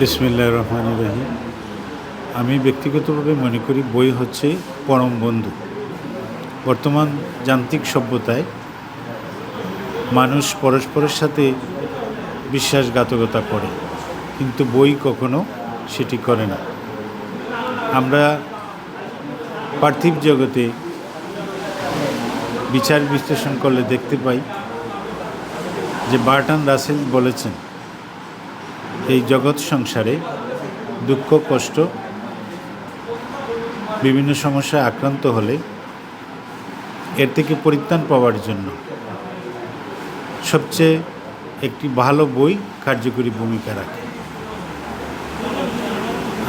বিসমিল্লাহ রহমান রহিম। আমি ব্যক্তিগতভাবে মনে করি বই হচ্ছে পরম বন্ধু। বর্তমান যান্ত্রিক সভ্যতায় মানুষ পরস্পরের সাথে বিশ্বাসঘাতকতা করে, কিন্তু বই কখনো সেটি করে না। আমরা পার্থিব জগতে বিচার বিশ্লেষণ করলে দেখতে পাই যে বার্টন রাসেল বলেছেন এই জগৎ সংসারে দুঃখ, কষ্ট, বিভিন্ন সমস্যায় আক্রান্ত হলে এর থেকে পরিত্রাণ পাওয়ার জন্য সবচেয়ে একটি ভালো বই কার্যকরী ভূমিকা রাখে।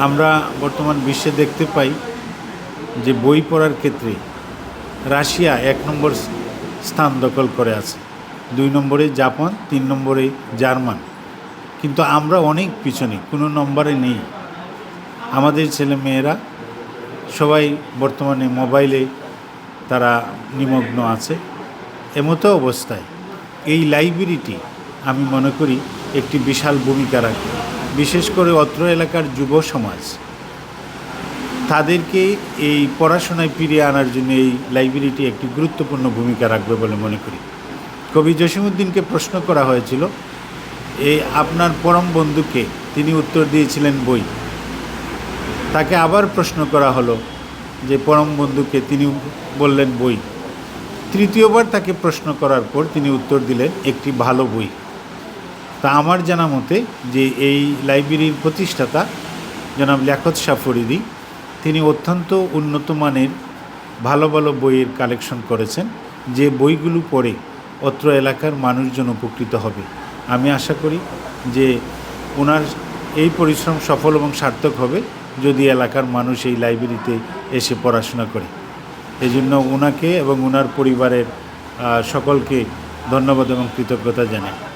আমরা বর্তমান বিশ্বে দেখতে পাই যে বই পড়ার ক্ষেত্রে রাশিয়া এক নম্বর স্থান দখল করে আছে। দুই নম্বরে জাপান, তিন নম্বরে জার্মান। কিন্তু আমরা অনেক পিছনে, কোনো নম্বরে নেই। আমাদের ছেলে মেয়েরা, সবাই বর্তমানে মোবাইলে তারা নিমগ্ন আছে। এমতো অবস্থায় এই লাইব্রেরিটি আমি মনে করি একটি বিশাল ভূমিকা রাখে বিশেষ করে অত্র এলাকার যুব সমাজ। তাদেরকে এই পড়াশোনায় ফিরিয়ে আনার জন্য এই লাইব্রেরিটি একটি গুরুত্বপূর্ণ ভূমিকা রাখবে বলে মনে করি। কবি জসিমুদ্দিনকে প্রশ্ন করা হয়েছিল এই আপনার পরম বন্ধুকে তিনি উত্তর দিয়েছিলেন বই। তাকে আবার প্রশ্ন করা হলো যে পরম বন্ধুকে তিনি বললেন বই। তৃতীয়বার তাকে প্রশ্ন করার পর তিনি উত্তর দিলেন, একটি ভালো বই। তা আমার জানা মতে যে এই লাইব্রেরির প্রতিষ্ঠাতা জনাব লিয়াকত শাহ ফরিদি তিনি অত্যন্ত উন্নত মানের ভালো ভালো বইয়ের কালেকশন করেছেন, যে বইগুলো পড়ে অত্র এলাকার মানুষজন উপকৃত হবে। আমি আশা করি যে ওনার এই পরিশ্রম সফল এবং সার্থক হবে যদি এলাকার মানুষ এই লাইব্রেরিতে এসে পড়াশোনা করে। এই জন্য ওনাকে এবং ওনার পরিবারের সকলকে ধন্যবাদ এবং কৃতজ্ঞতা জানাই।